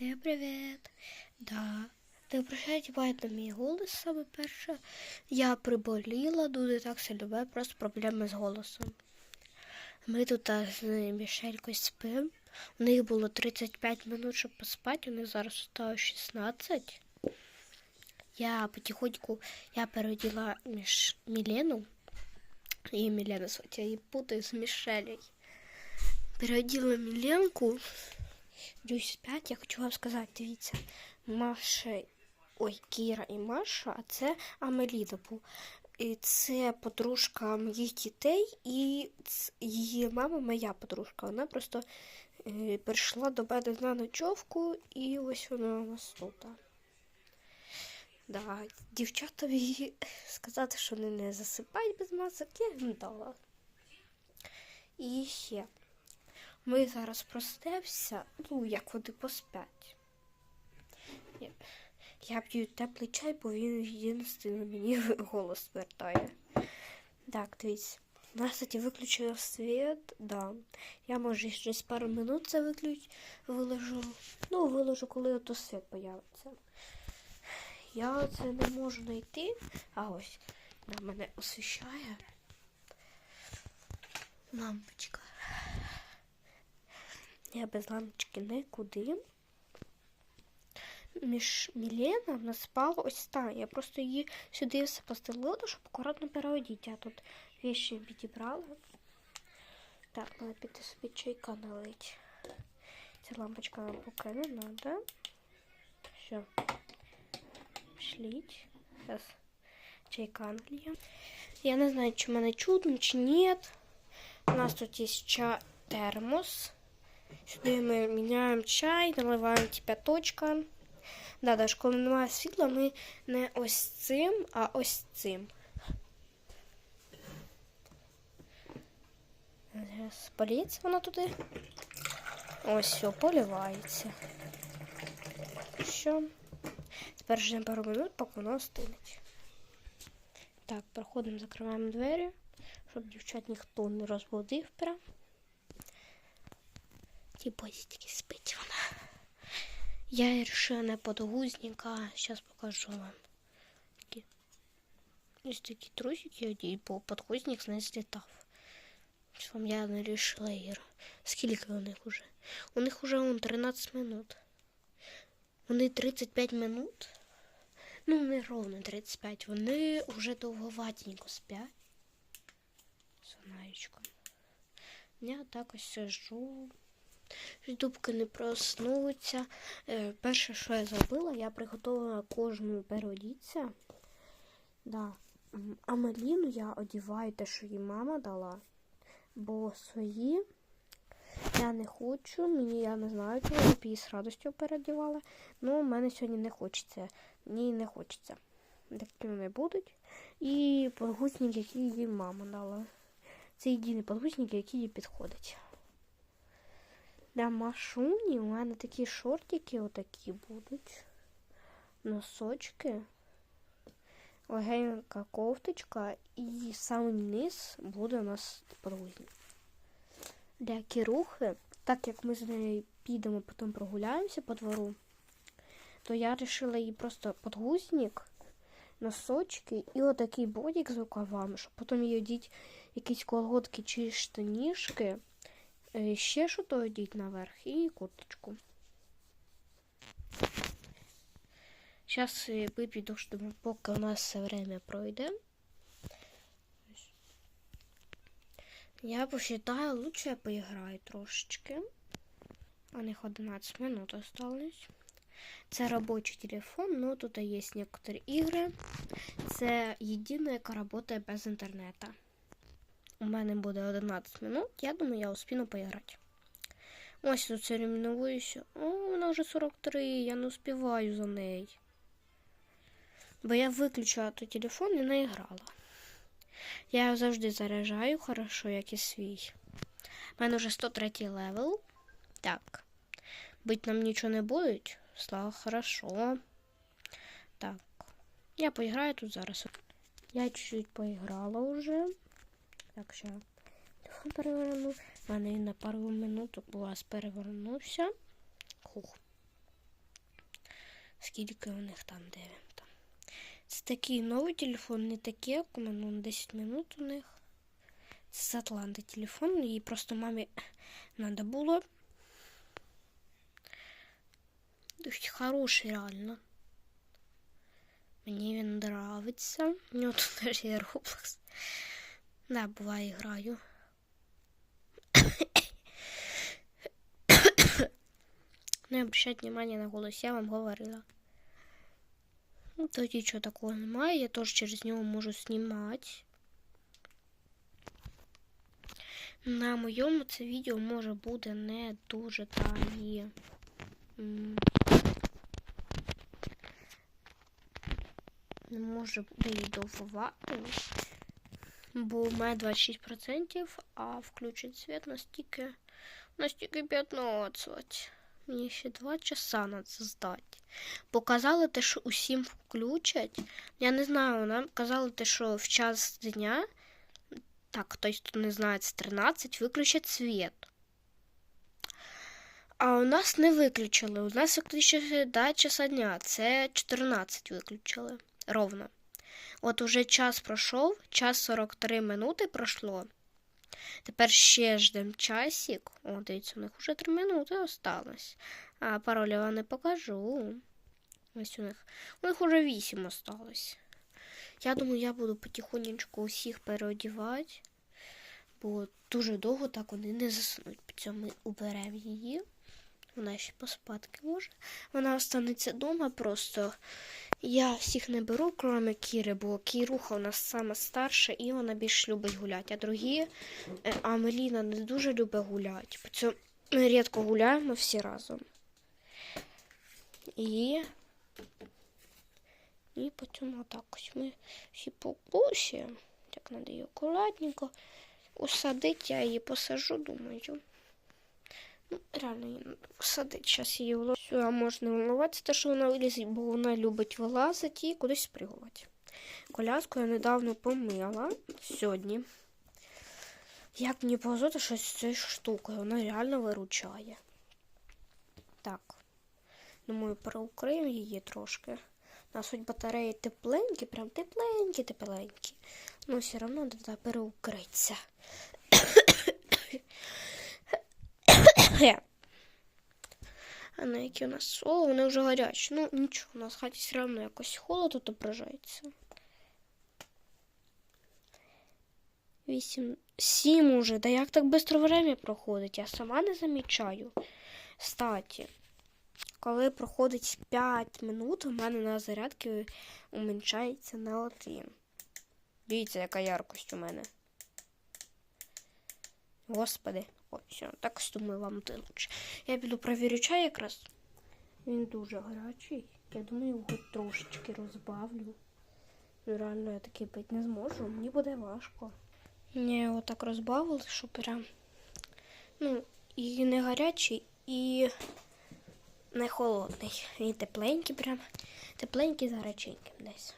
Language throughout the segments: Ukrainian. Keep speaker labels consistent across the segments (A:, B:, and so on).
A: Всем привіт! Да. Не обращайте увагу на мій голос саме перше. Я приболіла, дуже так сильно, просто проблеми з голосом. Ми тут а, з Мішелькою спимо. У них було 35 минут, щоб поспати, у них зараз стало 16. Я потихоньку я переоділа Міш... Мілену. І Мілена я її путаю з Мішелею. Переоділа Міленку. 5, я хочу вам сказати, дивіться, Маша, ой, Кіра і Маша, а це Амеліда був. І це подружка моїх дітей, і її мама моя подружка. Вона просто е, прийшла до мене на ночовку, і ось вона у нас тут. Да, дівчатові сказати, що вони не засипають без масок, я їм. І ще. Ми зараз простемося, ну, як вони поспять. Я, п'ю теплий чай, бо він єдиний мені голос вертає. Так, дивіться. У нас, кстати, виключив світ, да. Я, може, через пару минут це виключ, виложу. Ну, виложу, коли ото світ появиться. Я це не можу знайти. А ось на мене освіщає. Лампочка. Я без лампочки нікуди. Між Мілена в нас спала ось та. Я просто її сюди все постелила, щоб акуратно переодіти. Я тут віші підібрала. Так, треба піти собі чайка налити. Ця лампочка нам поки не треба. Все. Шліть. Зараз чайка налью. Я не знаю, чи мене чудно, чи ні. У нас тут є ча термос. Сюди ми міняємо чай, наливаємо кипяточка. Да, даже коли немає світла, ми не ось цим, а ось цим. Зараз політься воно туди. Ось все, поливається. Що? Тепер ждемо пару минут, поки воно стинеть. Так, проходимо, закриваємо двері, щоб дівчат ніхто не розбудив прям. Ті тільки спить вона. Я вирішила не подгузника. Зараз покажу вам. Такі. Ось такі трусики одій, бо подгузник не злітав. Вам я не вирішила їх. Скільки у них уже? У них уже он 13 минут. Вони 35 минут. Ну, не ровно 35. Вони вже довговатенько сплять. Сонаєчком. Я так ось сижу. Дубки не проснуться. Е, перше, що я зробила, я приготувала кожну переодіться. Да. А Маліну я одіваю те, що їй мама дала. Бо свої я не хочу. Мені я не знаю, чого я б її з радістю переодівала. Ну, в мене сьогодні не хочеться. Мені не хочеться. Такі вони будуть. І подгузник, який їй мама дала. Це єдиний подгузник, який їй підходить. Для машуні у мене такі шортики отакі будуть. Носочки. Легенька кофточка і самий низ буде у нас подгузник. Для кірухи, так як ми з нею підемо, потім прогуляємося по двору, то я вирішила їй просто подгузник, носочки і отакий бодік з рукавами, щоб потім їй одіть якісь колготки чи штанішки. Е, Ще що то одіть наверх і курточку. Зараз вип'ю душ, думаю, поки у нас все время пройде. Я посчитаю, лучше я поіграю трошечки. У них 11 минут осталось. Це робочий телефон, ну тут є некоторі ігри. Це єдина, яка працює без інтернету. У мене буде 11 минут, я думаю, я успіну поіграти. Ось тут соревнуюся. О, вона вже 43, я не успіваю за нею. Бо я виключила той телефон і не грала. Я завжди заряджаю, хорошо, як і свій. У мене вже 103 левел. Так. Бить нам нічого не будуть. Слава хорошо. Так. Я поіграю тут зараз. Я чуть-чуть поіграла вже. Так, ще телефон переверну. У мене на пару минут у вас перевернувся. Хух. Скільки у них там, де він там. Це такий новий телефон, не такий, як у мене, ну, 10 минут у них. Це з Атланти телефон, і просто мамі треба було. Хороший, реально. Мені він нравиться. У нього тут теж є Roblox. Да, буває граю. Не обращайте внимания на голос, я вам говорила. Ну, тут нічого такого немає, я теж через нього можу знімати. На моєму це відео може буде не дуже та. Не може буде довгувати. Бо мене 26%, а включить світ настільки, настільки 15. Мені ще 2 часа на це здати. Показали те, що усім включать. Я не знаю, нам казали те, що в час дня, так, хтось хто не знає, це 13, виключать світ. А у нас не виключили. У нас виключили до часа дня. Це 14 виключили. Ровно. От уже час пройшов, час 43 минути пройшло. Тепер ще ждем часик. О, дивіться, у них вже 3 минути осталось. А пароль я вам не покажу. Ось у них. У них уже 8 осталось. Я думаю, я буду потихонечку усіх переодівати, бо дуже довго так вони не заснуть. По цьому уберемо її. Вона ще поспадки може. Вона останеться вдома просто. Я всіх не беру, крім Кіри, бо Кіруха у нас сама старша і вона більш любить гуляти. А другі, е, а Меліна не дуже любить гуляти. Ми рідко гуляємо всі разом. І, і потім отак ось ми всі покусуємо. Так її акуратненько усадити, я її посажу, думаю. Реально її посадити. Зараз її вло. А можна волноватися, те, що вона вилізить, бо вона любить вилазити і кудись спригувати. Коляску я недавно помила сьогодні. Як мені повезло, що з цією штукою вона реально виручає. Так. Думаю, переукриємо її трошки. У нас хоч батареї тепленькі, прям тепленькі, тепленькі. Ну, все одно треба переукритися. А на які у нас О, вони вже гарячі. Ну, нічого, у нас в хаті все одно якось холод отображається. Вісім. Сім уже. Да як так швидко время проходить? Я сама не замічаю. Статі, коли проходить 5 минут, у мене на зарядки уменьшається на один. Дивіться, яка яркость у мене. Господи. О, все, так думаю, вам буде. Я піду провірю чай якраз. Він дуже гарячий. Я думаю, його трошечки розбавлю. Ну, реально я такий пити не зможу. Мені буде важко. Ні, його так розбавили, що прям. Ну, і не гарячий, і не холодний. Він тепленький, прям. Тепленький з гаряченьким десь.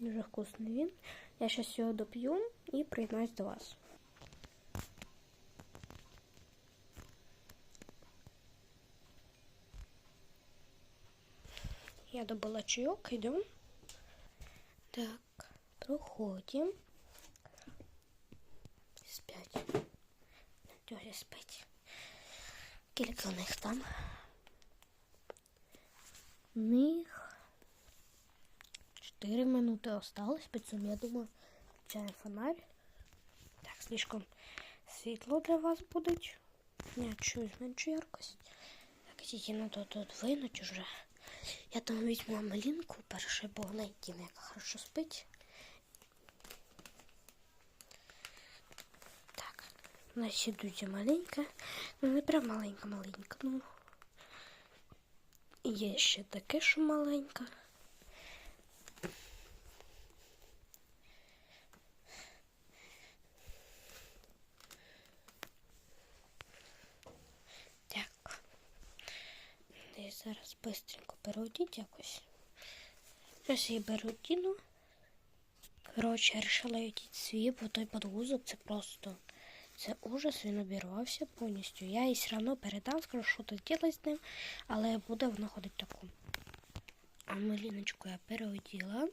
A: Дуже вкусний він. Я зараз його доп'ю і приєднаюсь до вас. Я добыла чаек, идем. Так, проходим. Спять. Надежа спать. Скільки у них там? Них 4 минути осталось, причому я думаю, включаємо фонарь. Так, слишком світло для вас буде. Я чую зменшу яркость. Так, тільки надо тут винуть уже. Я там візьму малинку перше, бо вона єдина, яка хорошо спить. Так, у нас дуже маленька. Ну, не прям маленька-маленька. Ну, є ще таке, що маленька. Так. Я зараз быстренько переодіть якось. Зараз її переодіну. Коротше, я вирішила одіти свій, бо той подгузок це просто. Це ужас, він обірвався повністю. Я їй все одно передам, скажу, що тут ділить з ним, але буде вона ходить таку. А Меліночку я переоділа.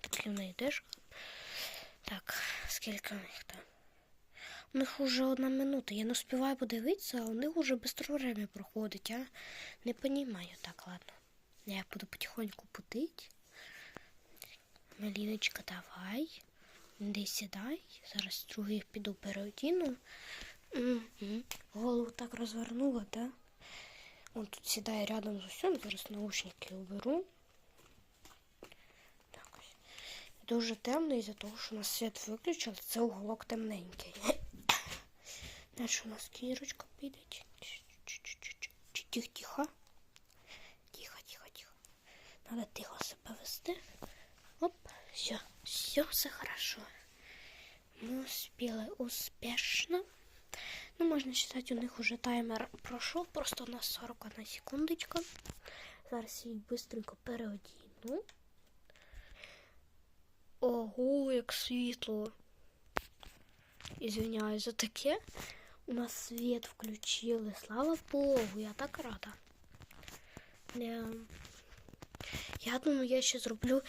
A: Так в неї теж. Так, скільки у них там? У них уже одна минута. Я не успіваю подивитися, а у них уже быстро время проходить. Я не понімаю. Так, ладно. Я буду потихоньку путить. Маліночка, давай. Іди сідай. Зараз других піду переодіну. Голову так розвернула, да? Он тут сідає рядом з усім. Зараз наушники уберу. Так. Дуже темно із-за того, що у нас світ виключили. Це уголок темненький. Дальше у нас кірочка піде. Тихо, тихо. Тихо, тихо, тихо. Надо тихо себе вести. Оп, все, все, все хорошо. Мы успели успешно. Ну, можно считать, у них уже таймер прошел, просто у нас 41 секундочка. Зараз їх быстренько переодіну. Ого, як світло. Извиняюсь за таке. У нас свет включили. Слава Богу, я так рада. Я, я думаю, я ще зроблю.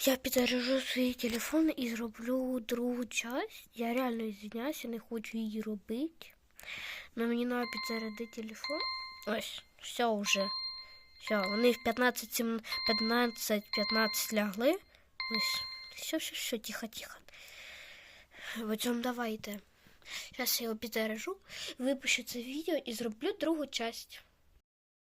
A: Я підзаряжу свій телефон і зроблю другу часть. Я реально извиняюсь, я не хочу її робити. Но мені треба підзарядити телефон. Ось, все вже. Все, вони в 15, 17, 15, 15 лягли. Ось, все, все, все, тихо, тихо. Потім давайте. Зараз я його підзаряжу, випущу це відео і зроблю другу часть.